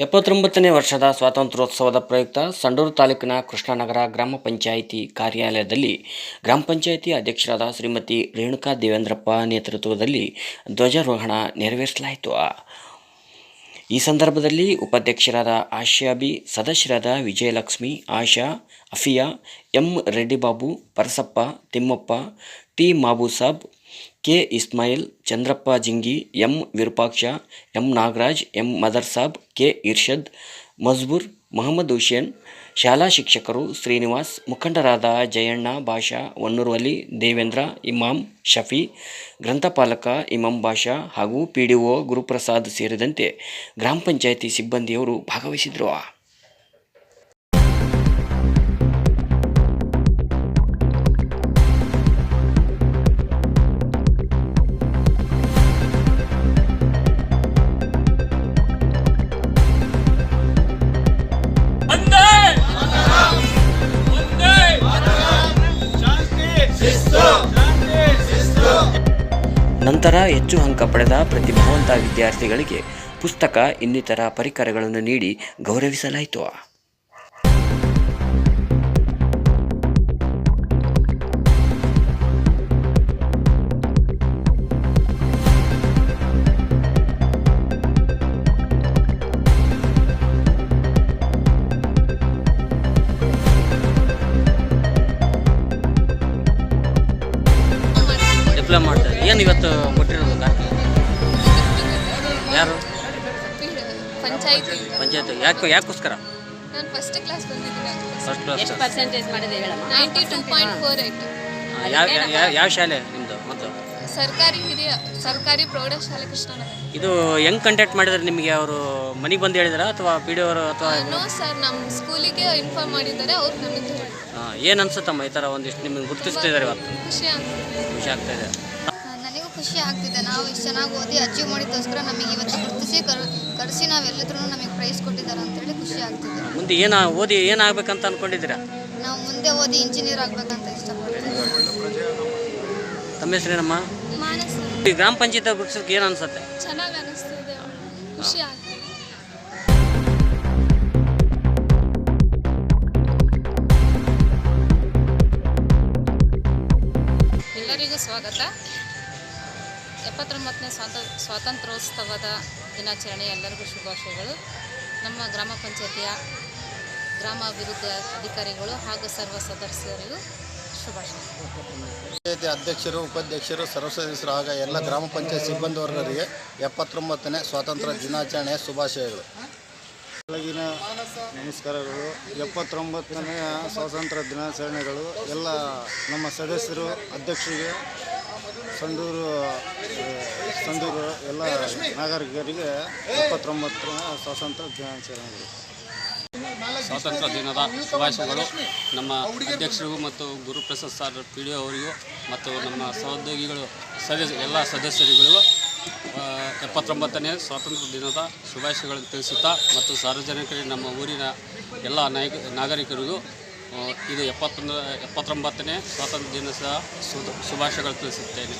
ಎಪ್ಪತ್ತೊಂಬತ್ತನೇ ವರ್ಷದ ಸ್ವಾತಂತ್ರ್ಯೋತ್ಸವದ ಪ್ರಯುಕ್ತ ಸಂಡೂರು ತಾಲೂಕಿನ ಕೃಷ್ಣನಗರ ಗ್ರಾಮ ಪಂಚಾಯಿತಿ ಕಾರ್ಯಾಲಯದಲ್ಲಿ ಗ್ರಾಮ ಪಂಚಾಯಿತಿ ಅಧ್ಯಕ್ಷರಾದ ಶ್ರೀಮತಿ ರೇಣುಕಾ ದೇವೇಂದ್ರಪ್ಪ ನೇತೃತ್ವದಲ್ಲಿ ಧ್ವಜಾರೋಹಣ ನೆರವೇರಿಸಲಾಯಿತು. ಈ ಸಂದರ್ಭದಲ್ಲಿ ಉಪಾಧ್ಯಕ್ಷರಾದ ಆಶಾಬಿ ಸದಸ್ಯರಾದ Vijayalakshmi, Asha, Afiya, M Reddibabu, Parasappa, Thimmappa, T Maboosab K Ismail, Chandrappa Jingi, M Virupaksha, M Nagaraj, M Madarsab K Irshad, Majboor, Mohammed Hussain ಶಾಲಾ ಶಿಕ್ಷಕರು ಶ್ರೀನಿವಾಸ್, ಮುಖಂಡರಾದ ಜಯಣ್ಣ, ಭಾಷಾ ವನ್ನೂರ್ವಲಿ ದೇವೇಂದ್ರ, ಇಮಾಮ್ ಶಫಿ, ಗ್ರಂಥಪಾಲಕ ಇಮಾಮ್ ಭಾಷಾ ಹಾಗೂ ಪಿ ಡಿ ಒ ಗುರುಪ್ರಸಾದ್ ಸೇರಿದಂತೆ ಗ್ರಾಮ ಪಂಚಾಯಿತಿ ಸಿಬ್ಬಂದಿಯವರು ಭಾಗವಹಿಸಿದರು ನಂತರ ಹೆಚ್ಚು ಅಂಕ ಪಡೆದ ಪ್ರತಿಭಾವಂತ ವಿದ್ಯಾರ್ಥಿಗಳಿಗೆ ಪುಸ್ತಕ ಇನ್ನಿತರ ಪರಿಕರಗಳನ್ನು ನೀಡಿ ಗೌರವಿಸಲಾಯಿತು. ಡಿಪ್ಲೊಮಾ ಮಾಡ್ತಾರೆ ಏನು ಇವತ್ತು ಕೊಟ್ಟಿರೋದು ಯಾರು? ಪಂಚಾಯತಿ. ಪಂಚಾಯತ್. ಯಾಕೆ ಯಾಕೋಸ್ಕರ? ನಾನು ಫಸ್ಟ್ ಕ್ಲಾಸ್ ಬಂದಿದ್ದೀನಿ ಫಸ್ಟ್ ಕ್ಲಾಸ್ ಎಷ್ಟು ಪರ್ಸೆಂಟೇಜ್ ಮಾಡಿದೆ ಹೇಳಮ್ಮ? Ninety two point four eight ಯಾವ ಶಾಲೆ? ಮತ್ತು ಸರ್ಕಾರಿ ಹಿರಿಯ ಸರ್ಕಾರಿ ಪ್ರೌಢಶಾಲೆ ಕೃಷ್ಣನಗರ. ಇದು ಹೆಂಗ್ ಕಾಂಟ್ಯಾಕ್ಟ್ ಮಾಡಿದ್ರೆ ನಿಮಗೆ? ಅವರು ಮನೆಗೆ ಬಂದು ಹೇಳಿದ್ರ ಅಥವಾ ಪಿ ಡಿ ಅವರು ಅಥವಾ ನೋ ಸರ್ ನಮ್ಮ ಸ್ಕೂಲಿಗೆ ಇನ್ಫಾರ್ಮ್ ಮಾಡಿದ್ದಾರೆ ಅವ್ರು ನಮಗೆ ಏನು ಅನ್ಸುತ್ತಮ್ಮ ಈ ಥರ ಒಂದಿಷ್ಟು ನಿಮಗೆ ಗುರುತಿಸ್ತಿದ್ದಾರೆ ಇವತ್ತು? ಖುಷಿ ಖುಷಿ ಆಗ್ತಾ ಇದೆ. ನನಗೂ ಖುಷಿ ಆಗ್ತಿದೆ. ನಾವು ಇಷ್ಟು ಚೆನ್ನಾಗಿ ಓದಿ ಅಚೀವ್ ಮಾಡಿದ್ದೋಸ್ಕರ ನಮಗೆ ಇವತ್ತು ಗುರುತಿಸಿ ಕರ್ ಕರೆಸಿ ನಾವೆಲ್ಲದ್ರೂ ನಮಗೆ ಪ್ರೈಸ್ ಕೊಟ್ಟಿದ್ದಾರೆ ಅಂತೇಳಿ ಖುಷಿ ಆಗ್ತಿದೆ. ಮುಂದೆ ಏನ ಓದಿ ಏನಾಗಬೇಕಂತ ಅನ್ಕೊಂಡಿದ್ದೀರಾ? ನಾವು ಮುಂದೆ ಓದಿ ಇಂಜಿನಿಯರ್ ಆಗ್ಬೇಕಂತ ಇಷ್ಟಪಡ್ತೀವಿ. ತಮ್ಮ ಹೆಸರೇನಮ್ಮ? ಮಾನಸ. ಈ ಗ್ರಾಮ ಪಂಚಾಯತ್ ಗುರುತಿಸೋಕೆ ಏನು ಅನ್ಸುತ್ತೆ? ಚೆನ್ನಾಗಿ ಅನಿಸ್ತಿದೆ. ಖುಷಿ ಆಗ್ತದೆ. ಎಲ್ಲರಿಗೂ ಸ್ವಾಗತ. ಎಪ್ಪತ್ತೊಂಬತ್ತನೇ ಸ್ವಾತ ಸ್ವಾತಂತ್ರ್ಯೋತ್ಸವದ ದಿನಾಚರಣೆ ಎಲ್ಲರಿಗೂ ಶುಭಾಶಯಗಳು. ನಮ್ಮ ಗ್ರಾಮ ಪಂಚಾಯತಿಯ ಗ್ರಾಮಾಭಿವೃದ್ಧಿ ಅಧಿಕಾರಿಗಳು ಹಾಗೂ ಸರ್ವ ಸದಸ್ಯರಿಗೂ ಪಂಚಾಯತಿ ಅಧ್ಯಕ್ಷರು, ಉಪಾಧ್ಯಕ್ಷರು ಸರ್ವ ಸದಸ್ಯರು ಹಾಗೂ ಎಲ್ಲ ಗ್ರಾಮ ಪಂಚಾಯತ್ ಸಿಬ್ಬಂದಿ ವರ್ಗರಿಗೆ ಎಪ್ಪತ್ತೊಂಬತ್ತನೇ ಸ್ವಾತಂತ್ರ್ಯ ದಿನಾಚರಣೆಯ ಶುಭಾಶಯಗಳು. ಬೆಳಗಿನ ನಮಸ್ಕಾರಗಳು. ಎಪ್ಪತ್ತೊಂಬತ್ತನೆಯ ಸ್ವಾತಂತ್ರ್ಯ ದಿನಾಚರಣೆಗಳು. ಎಲ್ಲ ನಮ್ಮ ಸದಸ್ಯರು, ಅಧ್ಯಕ್ಷರಿಗೆ ಸಂದೂರು ಸಂದೂರು ಎಲ್ಲ ನಾಗರಿಕರಿಗೆ ಎಪ್ಪತ್ತೊಂಬತ್ತನೇ ಸ್ವಾತಂತ್ರ್ಯ ದಿನಾಚರಣೆಗಳು. ಸ್ವಾತಂತ್ರ್ಯ ದಿನದ ಶುಭಾಶಯಗಳು. ನಮ್ಮ ಅಧ್ಯಕ್ಷರಿಗೂ ಮತ್ತು ಗುರುಪ್ರಸಾದ್ ಸರ್ ಪಿ ಡಿ ಅವರಿಗೂ ಮತ್ತು ನಮ್ಮ ಸಹೋದ್ಯೋಗಿಗಳು, ಸದಸ್ಯ, ಎಲ್ಲ ಸದಸ್ಯರುಗಳಿಗೂ ಎಪ್ಪತ್ತೊಂಬತ್ತನೇ ಸ್ವಾತಂತ್ರ್ಯ ದಿನದ ಶುಭಾಶಯಗಳನ್ನು ತಿಳಿಸುತ್ತಾ ಮತ್ತು ಸಾರ್ವಜನಿಕರಿಗೆ ನಮ್ಮ ಊರಿನ ಎಲ್ಲ ನಾಯಕ, ನಾಗರಿಕರಿಗೂ ಇದು ಎಪ್ಪತ್ತೊಂದು, ಎಪ್ಪತ್ತೊಂಬತ್ತನೇ ಸ್ವಾತಂತ್ರ್ಯ ದಿನದ ಶುಭಾಶಯಗಳು ತಿಳಿಸುತ್ತೇನೆ.